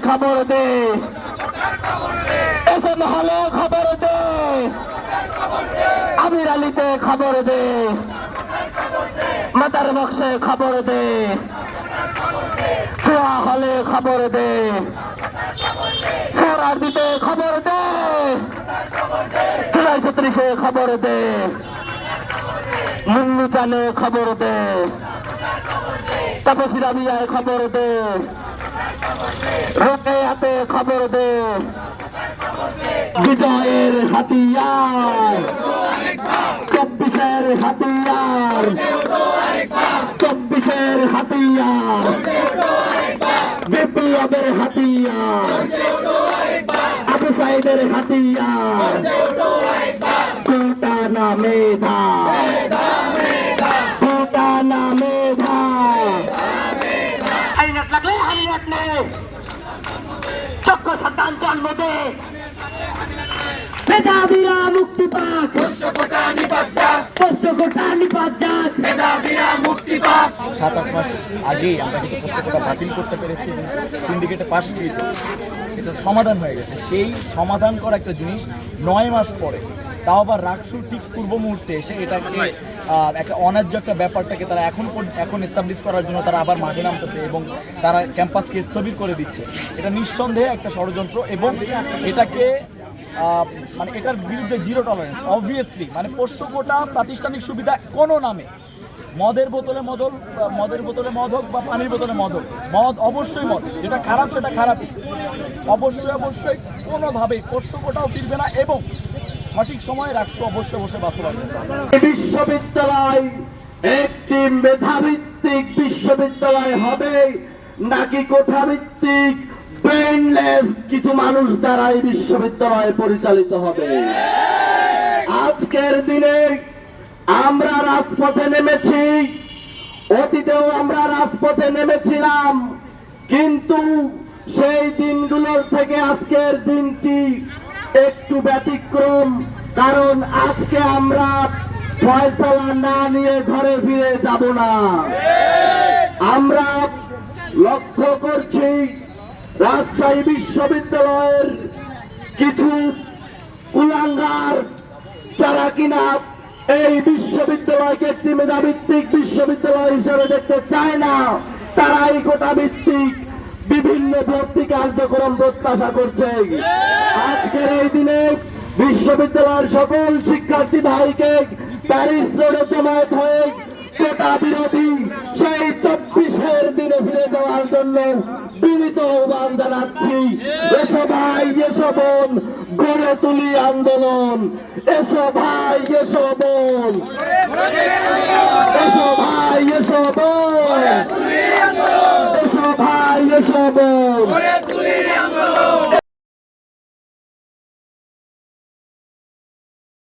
থানায় খবর দে। S M খবর দে। আমির আলীতে খবর দে। মাতার বক্সে খবর দে। চোয়া হলে খবর দে। সোরার দিতে খবর দে। জুলাই ছত্রিশে খবর দে। মুন্নু চানে খবর দে। তাপসী রাবিয়ায় খবর দে। হাতে খবর দে। বিজয়ের হাতিয়ার। চব্বিশের হাতিয়ার। চব্বিশের হাতিয়ার। বিপ্লবের হাতিয়ার। আবু সাইদের হাতিয়ার। কোটা না মেধা কোটা না মেধা আইনাত লাগলে আইনাত নে চক্র সন্তান জন্ম দে মেধাবীরা মুক্তি পাক। পোষ্য কোটা নিপাত যাক। মেধাবীরা মুক্তি পাক। সাত আট মাস আমরা কিন্তু বাতিল করতে পেরেছি এবং সিন্ডিকেটে সমাধান হয়ে গেছে। সেই সমাধান করা একটা জিনিস নয় মাস পরে তাও আবার রাকসুর ঠিক পূর্ব মুহূর্তে এসে এটাকে একটা অন্যায্য একটা ব্যাপারটাকে তারা এখন এখন এস্টাবলিশ করার জন্য তারা আবার মাঠে নামতেছে এবং তারা ক্যাম্পাসকে স্থবির করে দিচ্ছে। এটা নিঃসন্দেহে একটা ষড়যন্ত্র এবং এটাকে মানে এটার বিরুদ্ধে জিরো টলারেন্স অবভিয়াসলি মানে পোষ্য কোটা প্রাতিষ্ঠানিক সুবিধা কোনো নামে। মদের বোতলে মদল মদের বোতলে মদ হোক বা পানির বোতলে মদ হোক, মদ অবশ্যই মদ, যেটা খারাপ সেটা খারাপই। অবশ্যই অবশ্যই কোনোভাবেই পোষ্য কোটাও ফিরবে না এবং সঠিক সময়ে রাখছো, অবশ্যই অবশ্যই বাস্তবায়ন বিশ্ববিদ্যালয় একটি মেধাভিত্তিক বিশ্ববিদ্যালয় হবে, নাকি কোঠাভিত্তিক ব্রেনলেস কিছু মানুষ দ্বারা এই বিশ্ববিদ্যালয় পরিচালিত হবে? আজকের দিনে আমরা রাজপথে নেমেছি, অতীতেও আমরা রাজপথে নেমেছিলাম, কিন্তু সেই দিনগুলোর থেকে আজকের দিনটি একটু ব্যতিক্রম, কারণ আজকে আমরা ফয়সালা না নিয়ে ঘরে ফিরে যাব না। আমরা লক্ষ্য করছি রাজশাহী বিশ্ববিদ্যালয়ের কিছু কুলাঙ্গার, যারা কিনা এই বিশ্ববিদ্যালয়কে একটি মেধাভিত্তিক বিশ্ববিদ্যালয় হিসেবে দেখতে চায় না, তারাই গোটা ভিত্তিক বিভিন্ন ভর্তি কার্যক্রম প্রত্যাশা করছে। আজকের এই দিনে বিশ্ববিদ্যালয়ের সকল শিক্ষার্থী ভাইকে প্যারিস রোডে জমায়েত হয়ে কোটা বিরোধী সেই চব্বিশের দিনে ফিরে যাওয়ার জন্য বিনীত আহ্বান জানাচ্ছি। এসো ভাই, এসো বোন, গড়ে তুলি আন্দোলন। এসো ভাই, এসো বোন। Mercury!